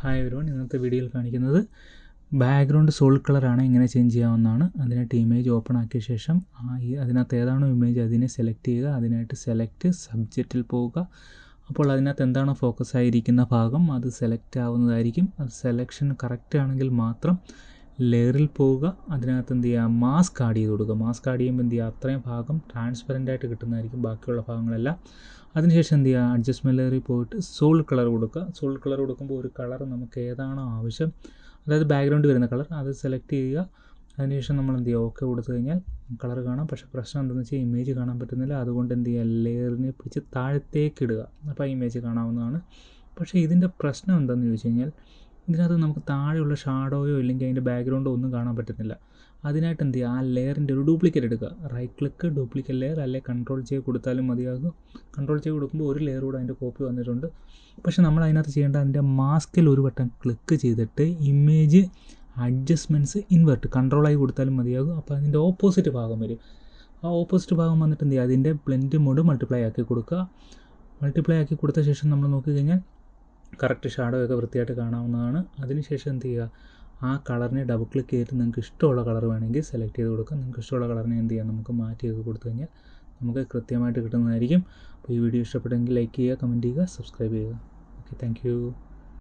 Hi everyone ഇന്നത്തെ വീഡിയോയിൽ കാണിക്കുന്നത് ബാക്ക്ഗ്രൗണ്ട് സോളിഡ് കളറാണ് എങ്ങനെ ചേഞ്ച് ചെയ്യാവുന്നതാണ്. അതിനായിട്ട് ഇമേജ് ഓപ്പൺ ആക്കിയ ശേഷം അതിനകത്ത് ഏതാണോ ഇമേജ് അതിനെ സെലക്ട് ചെയ്യുക അതിനായിട്ട് സെലക്ട് സബ്ജക്റ്റിൽ പോവുക. അപ്പോൾ അതിനകത്ത് എന്താണോ ഫോക്കസ് ആയിരിക്കുന്ന ഭാഗം അത് സെലക്ട് ആവുന്നതായിരിക്കും. അത് സെലക്ഷൻ കറക്റ്റ് ആണെങ്കിൽ മാത്രം ലെയറിൽ പോവുക അതിനകത്ത് എന്ത് ചെയ്യുക മാസ്ക് ആഡ് ചെയ്ത് കൊടുക്കുക. മാസ്ക് ആഡ് ചെയ്യുമ്പോൾ എന്ത് ചെയ്യുക അത്രയും ഭാഗം ട്രാൻസ്പെറന്റ് ആയിട്ട് കിട്ടുന്നതായിരിക്കും ബാക്കിയുള്ള ഭാഗങ്ങളെല്ലാം. അതിനുശേഷം എന്ത് ചെയ്യുക അഡ്ജസ്റ്റ്മെന്റ് ലെയറിൽ പോയിട്ട് സോൾ കളർ കൊടുക്കുക. സോൾ കളർ കൊടുക്കുമ്പോൾ ഒരു കളർ നമുക്ക് ഏതാണോ ആവശ്യം അതായത് ബാക്ക്ഗ്രൗണ്ട് വരുന്ന കളർ അത് സെലക്ട് ചെയ്യുക. അതിനുശേഷം നമ്മൾ എന്ത് ചെയ്യുക ഓക്കെ കൊടുത്തു കഴിഞ്ഞാൽ കളർ കാണാം. പക്ഷേ പ്രശ്നം എന്താണെന്ന് വെച്ചാൽ ഇമേജ് കാണാൻ പറ്റുന്നില്ല. അതുകൊണ്ട് എന്ത് ചെയ്യുക ലെയറിനെ പിടിച്ച് താഴത്തേക്ക് ഇടുക. അപ്പോൾ ആ ഇമേജ് കാണാവുന്നതാണ്. പക്ഷേ ഇതിന്റെ പ്രശ്നം എന്താണെന്ന് ചോദിച്ചു കഴിഞ്ഞാൽ ഇതിനകത്ത് നമുക്ക് താഴെയുള്ള ഷാഡോയോ ഇല്ലെങ്കിൽ അതിന്റെ ബാക്ക്ഗ്രൗണ്ടോ ഒന്നും കാണാൻ പറ്റുന്നില്ല. അതിനായിട്ട് എന്ത് ചെയ്യുക? ആ ലെയറിന്റെ ഒരു ഡ്യൂപ്ലിക്കേറ്റ് എടുക്കുക. റൈറ്റ് ക്ലിക്ക് ഡ്യൂപ്ലിക്കേറ്റ് ലെയർ അല്ലെ കൺട്രോൾ ചെയ്ത് കൊടുത്താലും മതിയാകും. കൺട്രോൾ ചെയ്ത് കൊടുക്കുമ്പോൾ ഒരു ലെയർ കൂടെ അതിന്റെ കോപ്പി വന്നിട്ടുണ്ട്. പക്ഷേ നമ്മൾ അതിനകത്ത് ചെയ്യേണ്ട അതിന്റെ മാസ്കിൽ ഒരു വട്ടം ക്ലിക്ക് ചെയ്തിട്ട് ഇമേജ് അഡ്ജസ്റ്റ്മെന്റ്സ് ഇൻവെർട്ട് കൺട്രോളായി കൊടുത്താലും മതിയാകും. അപ്പോൾ അതിന്റെ ഓപ്പോസിറ്റ് ഭാഗം വരും. ആ ഓപ്പോസിറ്റ് ഭാഗം വന്നിട്ട് എന്ത് ചെയ്യുക? അതിന്റെ ബ്ലെൻഡ് മോഡ് മൾട്ടിപ്ലൈ ആക്കി കൊടുക്കുക. മൾട്ടിപ്ലൈ ആക്കി കൊടുത്ത ശേഷം നമ്മൾ നോക്കിക്കഴിഞ്ഞാൽ കറക്റ്റ് ഷാഡോ ഒക്കെ വൃത്തിയായിട്ട് കാണാവുന്നതാണ്. അതിനുശേഷം എന്ത് ചെയ്യുക? ആ കളറിനെ ഡബിൾ ക്ലിക്ക് ചെയ്തിട്ട് നിങ്ങൾക്ക് ഇഷ്ടമുള്ള കളർ വേണമെങ്കിൽ സെലക്ട് ചെയ്ത് കൊടുക്കുക നിങ്ങൾക്ക് ഇഷ്ടമുള്ള കളറിനെ എന്ത് ചെയ്യാം? നമുക്ക് മാറ്റിയൊക്കെ കൊടുത്തു കഴിഞ്ഞാൽ നമുക്ക് കൃത്യമായിട്ട് കിട്ടുന്നതായിരിക്കും. അപ്പോൾ ഈ വീഡിയോ ഇഷ്ടപ്പെട്ടെങ്കിൽ ലൈക്ക് ചെയ്യുക കമന്റ് ചെയ്യുക സബ്സ്ക്രൈബ് ചെയ്യുക. Okay thank